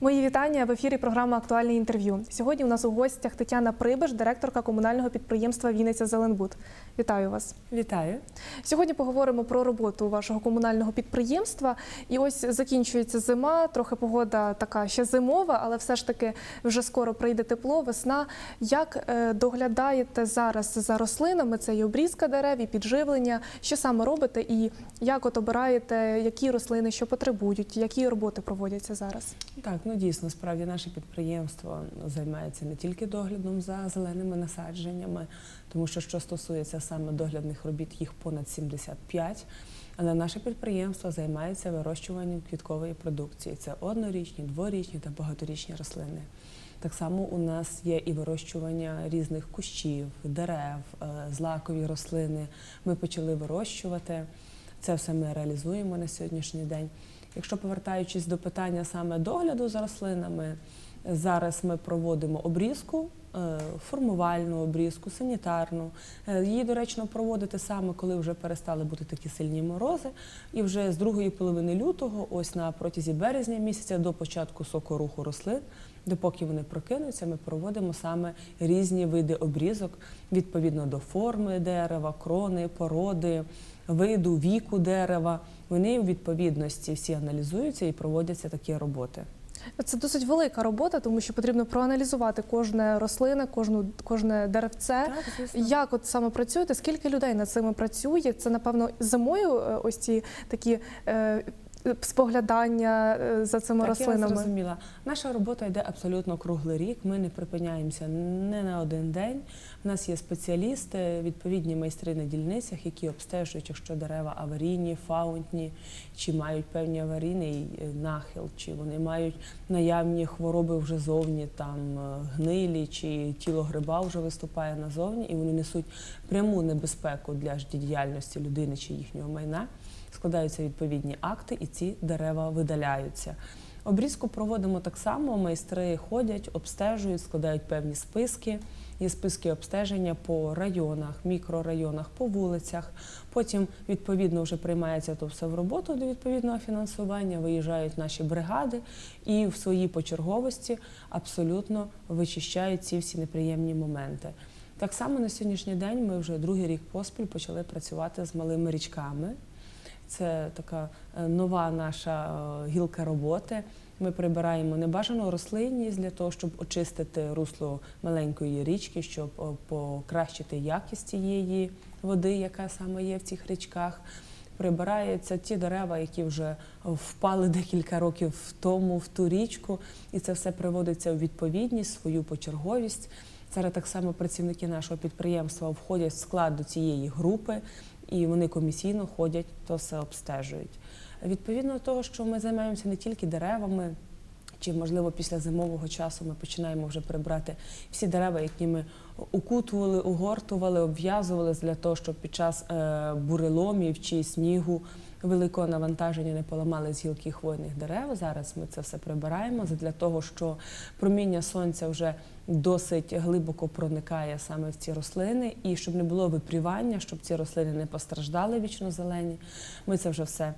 Мої вітання в ефірі. Програма Актуальне інтерв'ю. Сьогодні у нас у гостях Тетяна Прибиш, директорка комунального підприємства Вінниця Зеленбуд. Вітаю вас. Вітаю. Сьогодні поговоримо про роботу вашого комунального підприємства. І ось закінчується зима, трохи погода така ще зимова, але все ж таки вже скоро прийде тепло, весна. Як е, доглядаєте зараз за рослинами? Це і обрізка дерев, і підживлення. Що саме робите, і як от обираєте, які рослини що потребують, які роботи проводяться зараз? Так, ну дійсно, справді наше підприємство займається не тільки доглядом за зеленими насадженнями, тому що що стосується саме доглядних робіт, їх понад 75. Але наше підприємство займається вирощуванням квіткової продукції. Це однорічні, дворічні та багаторічні рослини. Так само у нас є і вирощування різних кущів, дерев, е, злакові рослини. Ми почали вирощувати. Це все ми реалізуємо на сьогоднішній день. Якщо повертаючись до питання саме догляду за рослинами, зараз ми проводимо обрізку, е, формувальну обрізку, санітарну. Е, Її доречно проводити саме, коли вже перестали бути такі сильні морози. І вже з другої половини лютого, ось на протязі березня місяця до початку сокоруху рослин, допоки вони прокинуться, ми проводимо саме різні види обрізок відповідно до форми дерева, крони, породи, виду, віку дерева. Вони у відповідності всі аналізуються і проводяться такі роботи. Це досить велика робота, тому що потрібно проаналізувати кожне рослине, кожну кожне деревце. Так, звісно. Як от саме працюєте? Скільки людей над цими працює? Це напевно зимою е, ось ці такі е, споглядання е, за цими так, рослинами. Я зрозуміла. Наша робота йде абсолютно круглий рік. Ми не припиняємося не на один день. У нас є спеціалісти, відповідні майстри на дільницях, які обстежують, якщо дерева аварійні, фаунтні, чи мають певні аварійний е, нахил, чи вони мають наявні хвороби вже зовні, там е, гнилі, чи тіло гриба вже виступає назовні, і вони несуть пряму небезпеку для життєдіяльності людини чи їхнього майна. Складаються відповідні акти, і ці дерева видаляються. Обрізку проводимо так само. Майстри ходять, обстежують, складають певні списки. Є списки обстеження по районах, мікрорайонах, по вулицях. Потім відповідно вже приймається то все в роботу до відповідного фінансування. Виїжджають наші бригади і в своїй почерговості абсолютно вичищають ці всі неприємні моменти. Так само на сьогоднішній день ми вже другий рік поспіль почали працювати з малими річками. Це така е, нова наша е, гілка роботи. Ми прибираємо небажану рослинність для того, щоб очистити русло маленької річки, щоб е, покращити якість цієї води, яка саме є в цих річках. Прибираються ті дерева, які вже впали декілька років тому в ту річку, і це все приводиться у відповідність, свою почерговість. Зараз так само працівники нашого підприємства входять в склад до цієї групи, і вони комісійно ходять, то все обстежують. Відповідно до того, що ми займаємося не тільки деревами, чи можливо після зимового часу ми починаємо вже прибрати всі дерева, які ми укутували, угортували, обв'язували для того, щоб під час е, буреломів чи снігу великого навантаження не поламали з гілки хвойних дерев. Зараз ми це все прибираємо для того, що проміння сонця вже досить глибоко проникає саме в ці рослини, і щоб не було випрівання, щоб ці рослини не постраждали вічно зелені. Ми це вже все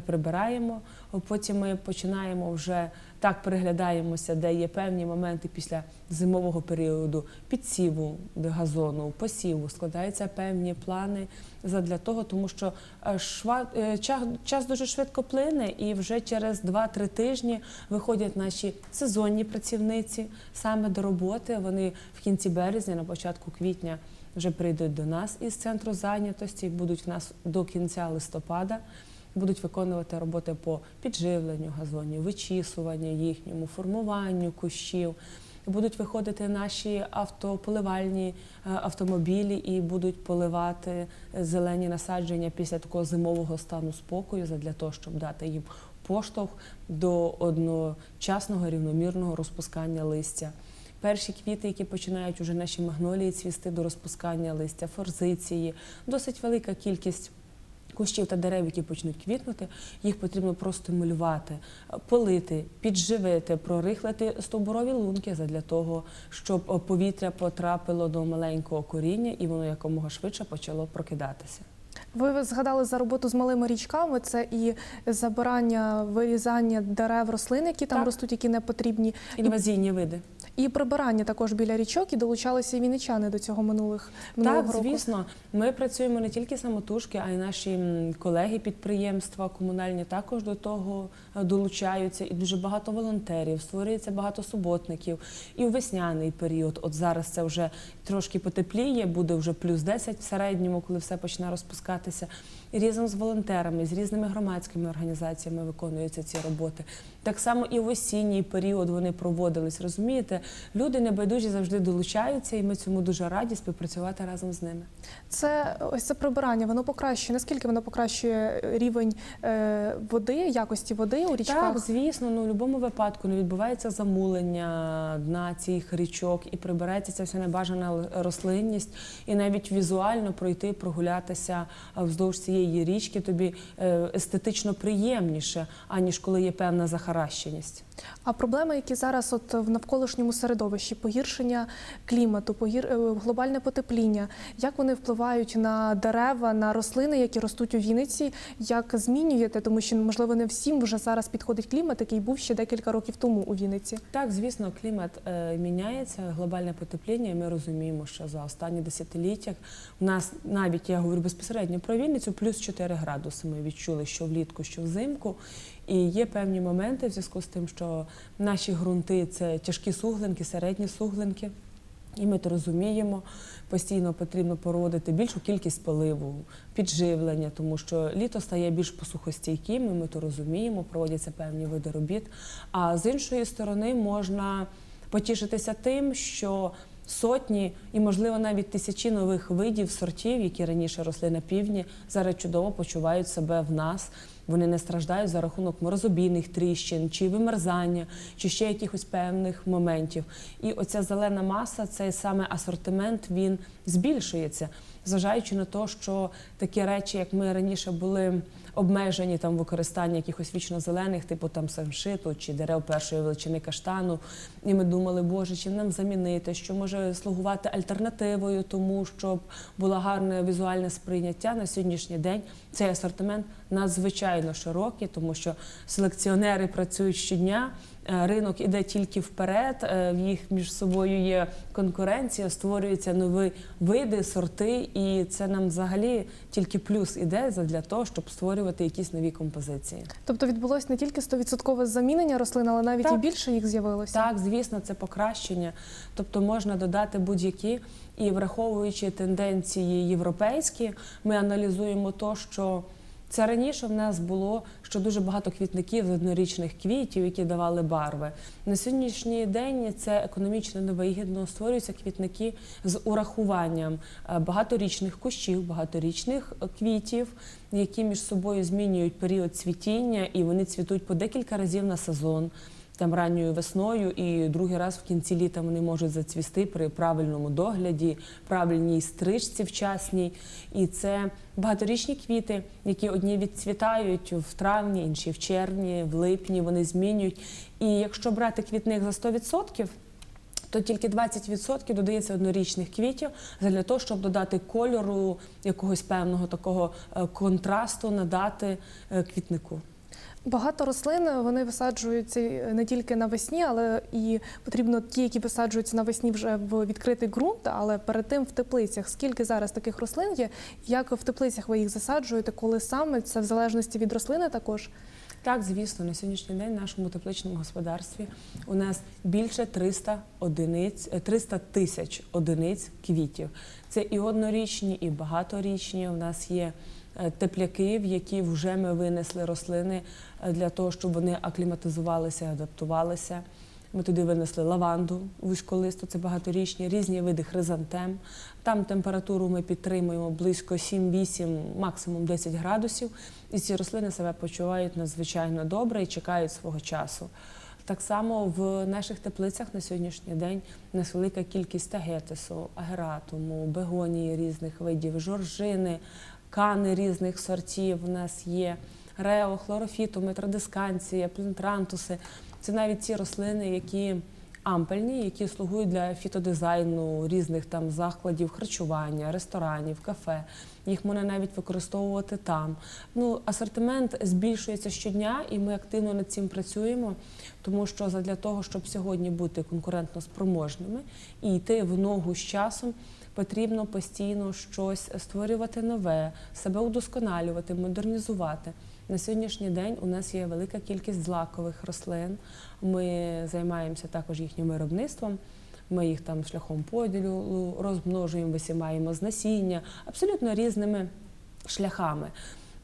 прибираємо. Потім ми починаємо вже так переглядаємося, де є певні моменти після зимового періоду підсіву газону, посіву, складаються певні плани задля того, тому що е, шва, е, час дуже швидко плине, і вже через 2-3 тижні виходять наші сезонні працівниці саме до роботи. Вони в кінці березня, на початку квітня. Вже прийдуть до нас із центру зайнятості, будуть в нас до кінця листопада будуть виконувати роботи по підживленню газонів, вичісуванню їхньому, формуванню кущів. Будуть виходити наші автополивальні е, автомобілі і будуть поливати зелені насадження після такого зимового стану спокою, для того, щоб дати їм поштовх до одночасного рівномірного розпускання листя. Перші квіти, які починають уже наші магнолії цвісти до розпускання листя, форзиції, досить велика кількість кущів та дерев, які почнуть квітнути, їх потрібно простимулювати, полити, підживити, прорихлити стовбурові лунки для того, щоб повітря потрапило до маленького коріння і воно якомога швидше почало прокидатися. Ви згадали за роботу з малими річками. Це і забирання, вирізання дерев, рослин, які там Так. ростуть, які не потрібні, Інвазійні види. і прибирання також біля річок. І долучалися і вінничани до цього минулих минулого Так, року. звісно, ми працюємо не тільки самотужки, а й наші колеги підприємства комунальні також до того е, долучаються. І дуже багато волонтерів, створюється багато суботників. І у весняний період, от зараз це вже трошки потепліє, буде вже плюс 10 в середньому, коли все почне розпускатися. І разом з волонтерами, з різними громадськими організаціями виконуються ці роботи. Так само і в осінній період вони проводились. Розумієте, люди небайдужі завжди долучаються, і ми цьому дуже раді співпрацювати разом з ними. Це ось це прибирання. Воно покращує. Наскільки воно покращує рівень е, води, якості води у річках? Так, звісно, ну в будь-якому випадку не відбувається замулення дна цих річок і прибирається ця вся небажана рослинність, і навіть візуально пройти, прогулятися вздовж цієї річки тобі е, естетично приємніше, аніж коли є певна захаращеність. А проблеми, які зараз от в навколишньому середовищі, погіршення клімату, погір... е, глобальне потепління, як вони впливають на дерева, на рослини, які ростуть у Вінниці, як змінюєте, тому що можливо не всім вже зараз підходить клімат, який був ще декілька років тому у Вінниці. Так, звісно, клімат е, міняється, глобальне потепління. і Ми розуміємо, що за останні десятиліття в нас навіть я говорю безпосередньо про Вінницю, плюс 4 градуси. Ми відчули, що влітку, що взимку. І є певні моменти в зв'язку з тим, що наші ґрунти це тяжкі суглинки, середні суглинки. І ми то розуміємо, постійно потрібно проводити більшу кількість поливу, підживлення, тому що літо стає більш посухостійким, і ми то розуміємо, проводяться певні види робіт. А з іншої сторони можна потішитися тим, що сотні і, можливо, навіть тисячі нових видів сортів, які раніше росли на півдні, зараз чудово почувають себе в нас. Вони не страждають за рахунок морозобійних тріщин, чи вимерзання, чи ще якихось певних моментів. І оця зелена маса, цей саме асортимент, він збільшується, зважаючи на те, що такі речі, як ми раніше були обмежені там використання якихось вічно-зелених, типу там самшиту чи дерев першої величини каштану. І ми думали, боже, чим нам замінити, що може слугувати альтернативою, тому щоб було гарне візуальне сприйняття на сьогоднішній день. Цей асортимент надзвичайно широкий, тому що селекціонери працюють щодня. Е, Ринок іде тільки вперед, е, в їх між собою є конкуренція, створюються нові види, сорти, і це нам взагалі тільки плюс іде для того, щоб створювати якісь нові композиції. Тобто відбулось не тільки 100% замінення рослин, але навіть Так. і більше їх з'явилося. Так, звісно, це покращення. Тобто можна додати будь-які. І враховуючи тенденції європейські, ми аналізуємо то, що це раніше в нас було, що дуже багато квітників з однорічних квітів, які давали барви. На сьогоднішній день це економічно невигідно. Створюються квітники з урахуванням е, багаторічних кущів, багаторічних е, квітів, які між собою змінюють період цвітіння, і вони цвітуть по декілька разів на сезон там ранньою весною, і другий раз в кінці літа вони можуть зацвісти при правильному догляді, правильній стрижці вчасній. І це багаторічні квіти, які одні відцвітають в травні, інші в червні, в липні. Вони змінюють. І якщо брати квітник за 100%, то тільки 20% додається однорічних квітів для того, щоб додати кольору якогось певного такого е, контрасту, надати е, квітнику. Багато рослин вони висаджуються не тільки навесні, але і потрібно ті, які висаджуються навесні вже в відкритий ґрунт, але перед тим в теплицях. Скільки зараз таких рослин є? Як в теплицях ви їх засаджуєте? Коли саме це в залежності від рослини також? Так, звісно, на сьогоднішній день в нашому тепличному господарстві у нас більше 300 одиниць, е, 300 тисяч одиниць квітів. Це і однорічні, і багаторічні. У нас є е, тепляки, в які вже ми винесли рослини е, для того, щоб вони акліматизувалися, адаптувалися. Ми туди винесли лаванду вузьколисту, це багаторічні, різні види хризантем. Там температуру ми підтримуємо близько 7-8, максимум 10 градусів. І ці рослини себе почувають надзвичайно добре і чекають свого часу. Так само в наших теплицях на сьогоднішній день нас велика кількість тагетису, агератуму, бегонії різних видів, жоржини, кани різних сортів. У нас є рео, хлорофіту, метродисканція, плінтрантуси. Це навіть ці рослини, які ампельні, які слугують для фітодизайну різних там закладів харчування, ресторанів, кафе. Їх можна навіть використовувати там. Ну, асортимент збільшується щодня, і ми активно над цим працюємо, тому що для того, щоб сьогодні бути конкурентно спроможними і йти в ногу з часом, потрібно постійно щось створювати нове, себе удосконалювати, модернізувати. На сьогоднішній день у нас є велика кількість злакових рослин. Ми займаємося також їхнім виробництвом. Ми їх там шляхом поділу розмножуємо, висімаємо з насіння, абсолютно різними шляхами.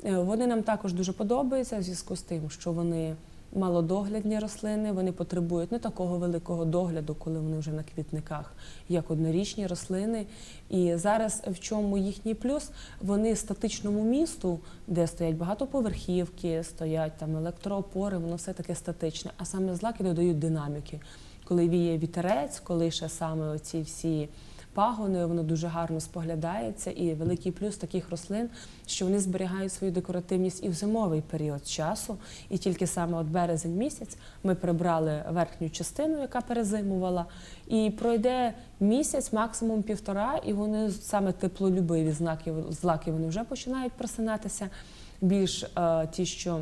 Е, Вони нам також дуже подобаються в зв'язку з тим, що вони малодоглядні рослини, вони потребують не такого великого догляду, коли вони вже на квітниках, як однорічні рослини. І зараз в чому їхній плюс? Вони статичному місту, де стоять багатоповерхівки, стоять там електроопори, воно все таке статичне, а саме злаки додають динаміки. Коли віє вітерець, коли ще саме оці всі пагони, воно дуже гарно споглядається. І великий плюс таких рослин, що вони зберігають свою декоративність і в зимовий період часу. І тільки саме от березень місяць ми прибрали верхню частину, яка перезимувала, і пройде місяць, максимум півтора, і вони саме теплолюбиві знаки злаки вони вже починають просинатися. Більш е, ті, що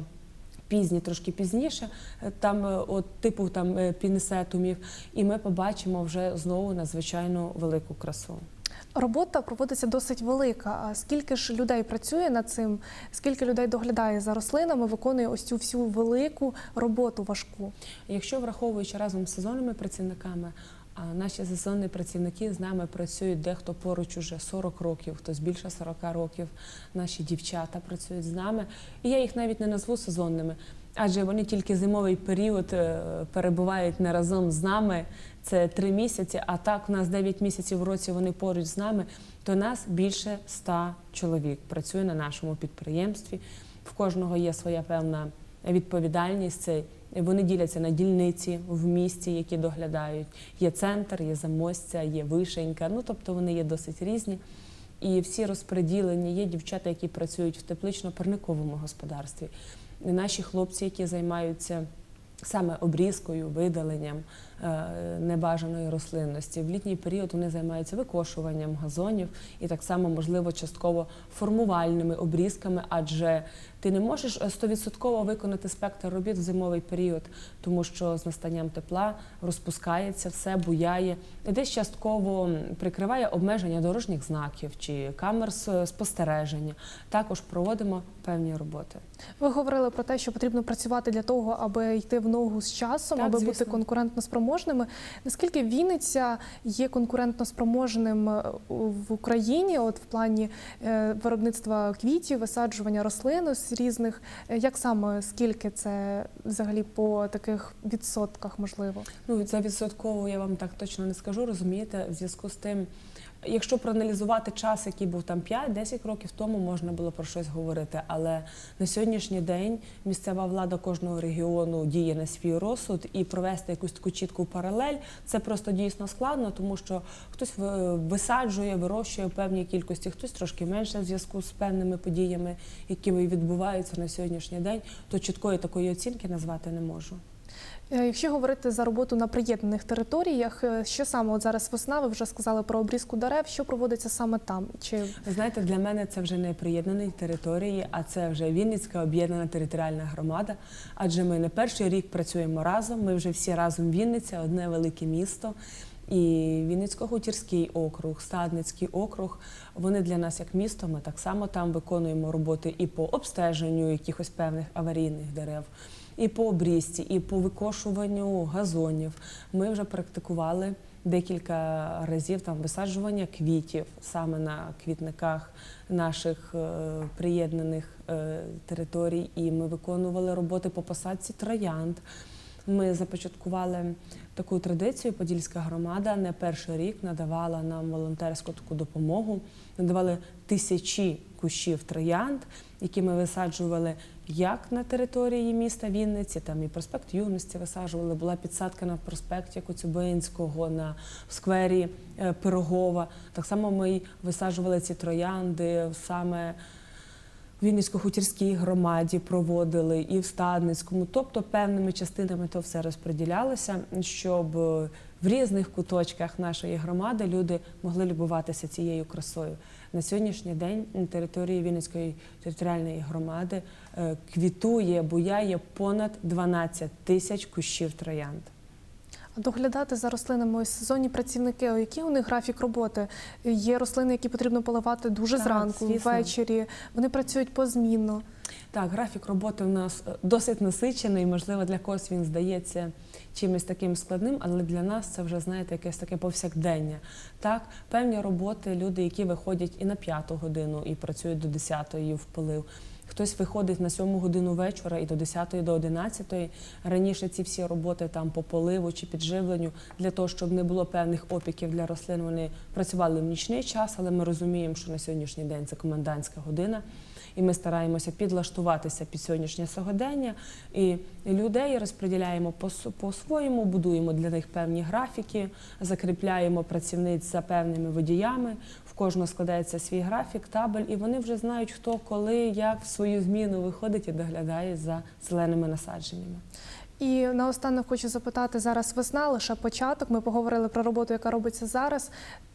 пізні, трошки пізніше, е, там е, от типу там е, пінесетумів, і ми побачимо вже знову надзвичайно велику красу. Робота проводиться досить велика. А скільки ж людей працює над цим? Скільки людей доглядає за рослинами, виконує ось цю всю велику роботу важку? Якщо враховуючи разом з сезонними працівниками, наші сезонні працівники з нами працюють дехто поруч уже 40 років, хтось більше 40 років. Наші дівчата працюють з нами. І я їх навіть не назву сезонними, адже вони тільки зимовий період е, перебувають не разом з нами. Це три місяці. А так у нас 9 місяців в році вони поруч з нами. То нас більше 100 чоловік працює на нашому підприємстві. В кожного є своя певна відповідальність. Це вони діляться на дільниці в місті, які доглядають. Є центр, є замостя, є вишенька. Ну тобто вони є досить різні. І всі розподілені. Є дівчата, які працюють в теплично-парниковому господарстві. Наші хлопці, які займаються саме обрізкою, видаленням небажаної рослинності. В літній період вони займаються викошуванням газонів і так само, можливо, частково формувальними обрізками, адже ти не можеш е, стовідсотково виконати спектр робіт в зимовий період, тому що з настанням тепла розпускається все, буяє, і десь частково прикриває обмеження дорожніх знаків чи камер спостереження. Також проводимо певні роботи. Ви говорили про те, що потрібно працювати для того, аби йти в ногу з часом, Так, аби бути звісно. конкурентно спроможними. Наскільки Вінниця є конкурентно спроможним е, в Україні, от в плані е, виробництва квітів, висаджування рослин з різних, Е, як саме скільки це взагалі по таких відсотках можливо? Ну, за відсотково я вам так точно не скажу, розумієте, в зв'язку з тим, якщо проаналізувати час, який був там 5-10 років тому, можна було про щось говорити. Але на сьогоднішній день місцева влада кожного регіону діє на свій розсуд і провести якусь таку чітку паралель це просто дійсно складно, тому що хтось висаджує, вирощує в певній кількості, хтось трошки менше в зв'язку з певними подіями, які відбуваються на сьогоднішній день, то чіткої такої оцінки назвати не можу. Е, Якщо говорити за роботу на приєднаних територіях, е, що саме от зараз весна, ви вже сказали про обрізку дерев, що проводиться саме там? Чи знаєте, для мене це вже не приєднані території, а це вже Вінницька об'єднана територіальна громада. Адже ми не перший рік працюємо разом. Ми вже всі разом Вінниця, одне велике місто. І Вінницько-Хутірський округ, Стадницький округ. Вони для нас як місто. Ми так само там виконуємо роботи і по обстеженню якихось певних аварійних дерев, і по обрізці, і по викошуванню газонів. Ми вже практикували декілька разів там висаджування квітів саме на квітниках наших е, приєднаних е, територій. І ми виконували роботи по посадці троянд. Ми започаткували таку традицію. Подільська громада не перший рік надавала нам волонтерську таку допомогу. Надавали тисячі кущів троянд, які ми висаджували як на території міста Вінниці, там і проспект Юності висаджували. Була підсадка на проспекті Коцюбинського, на в сквері е, Пирогова. Так само ми висаджували ці троянди саме. В Вінницько-хутірській громаді проводили і в Стадницькому, тобто певними частинами то все розподілялося, щоб в різних куточках нашої громади люди могли любуватися цією красою. На сьогоднішній день на території Вінницької територіальної громади е, квітує, буяє понад 12 тисяч кущів троянд. А Доглядати за рослинами ось сезонні працівники, який у них графік роботи? Є рослини, які потрібно поливати дуже Так, зранку, звісно. ввечері. Вони працюють позмінно. Так, графік роботи у нас е, досить насичений. Можливо, для когось він здається чимось таким складним, але для нас це вже знаєте якесь таке повсякдення. Так, певні роботи, люди, які виходять і на п'яту годину, і працюють до 10-ї в полив. Хтось виходить на сьому годину вечора і до 10 до 11. Раніше ці всі роботи там по поливу чи підживленню для того, щоб не було певних опіків для рослин. Вони працювали в нічний час, але ми розуміємо, що на сьогоднішній день це комендантська година і ми стараємося підлаштуватися під сьогоднішнє сьогодення. І людей розподіляємо по- по-своєму, будуємо для них певні графіки, закріпляємо працівниць за певними водіями. В кожного складається свій графік, табель, і вони вже знають, хто коли, як в свою зміну виходить і доглядає за зеленими насадженнями. І наостанок хочу запитати зараз весна, лише початок. Ми поговорили про роботу, яка робиться зараз.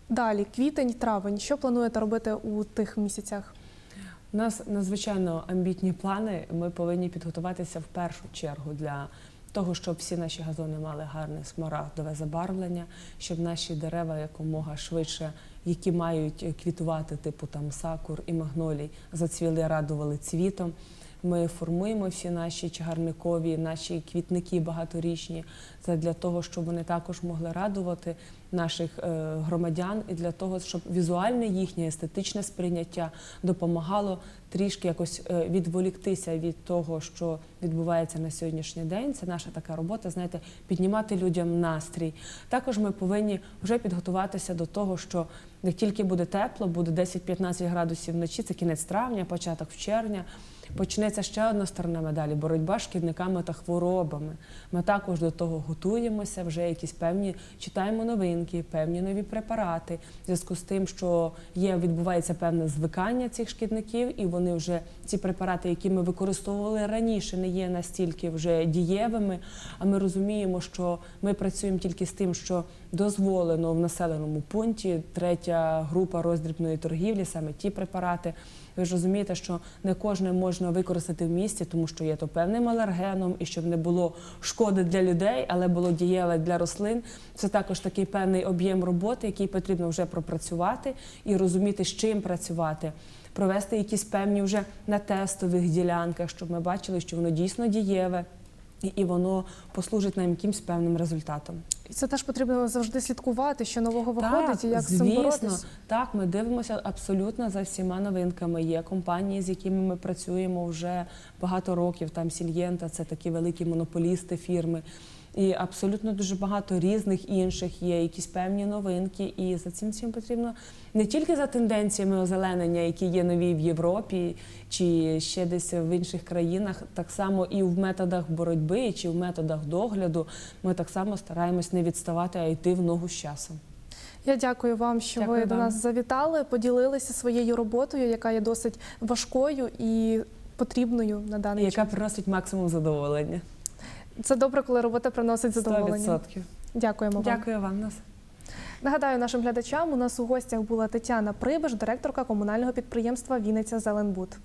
Далі, квітень, травень. Що плануєте робити у тих місяцях? У нас надзвичайно амбітні плани. Ми повинні підготуватися в першу чергу для того, щоб всі наші газони мали гарне смарагдове забарвлення, щоб наші дерева якомога швидше, які мають квітувати, типу там сакур і магнолій, зацвіли, радували цвітом. Ми формуємо всі наші чагарникові, наші квітники багаторічні. Це для того, щоб вони також могли радувати наших е, громадян, і для того, щоб візуальне їхнє естетичне сприйняття допомагало трішки якось е, відволіктися від того, що відбувається на сьогоднішній день. Це наша така робота, знаєте, піднімати людям настрій. Також ми повинні вже підготуватися до того, що як тільки буде тепло, буде 10-15 градусів вночі, це кінець травня, початок червня. Почнеться ще одна сторона медалі боротьба з шкідниками та хворобами. Ми також до того готуємося, вже якісь певні читаємо новинки, певні нові препарати. В зв'язку з тим, що є відбувається певне звикання цих шкідників, і вони вже ці препарати, які ми використовували раніше, не є настільки вже дієвими. А ми розуміємо, що ми працюємо тільки з тим, що дозволено в населеному пункті. Третя група роздрібної торгівлі, саме ті препарати. Ви ж розумієте, що не кожне можна використати в місті, тому що є то певним алергеном, і щоб не було шкоди для людей, але було дієве для рослин. Це також такий певний об'єм роботи, який потрібно вже пропрацювати і розуміти, з чим працювати. Провести якісь певні вже на тестових ділянках, щоб ми бачили, що воно дійсно дієве, і, і воно послужить нам якимсь певним результатом. І це теж потрібно завжди слідкувати, що нового виходить і як з цим. Так, ми дивимося абсолютно за всіма новинками. Є компанії, з якими ми працюємо вже багато років. Там Сільєнта, це такі великі монополісти фірми. І абсолютно дуже багато різних інших є якісь певні новинки. І за цим всім потрібно не тільки за тенденціями озеленення, які є нові в Європі чи ще десь в інших країнах, так само і в методах боротьби чи в методах догляду. Ми так само стараємось не відставати, а йти в ногу з часом. Я дякую вам, що Дякую ви до вам. нас завітали, поділилися своєю роботою, яка є досить важкою і потрібною на даний час. яка приносить максимум задоволення. Це добре, коли робота приносить задоволення. 100%. Дякуємо вам. Дякую вам. Нас. Нагадаю нашим глядачам, у нас у гостях була Тетяна Прибиш, директорка комунального підприємства Вінниця Зеленбуд.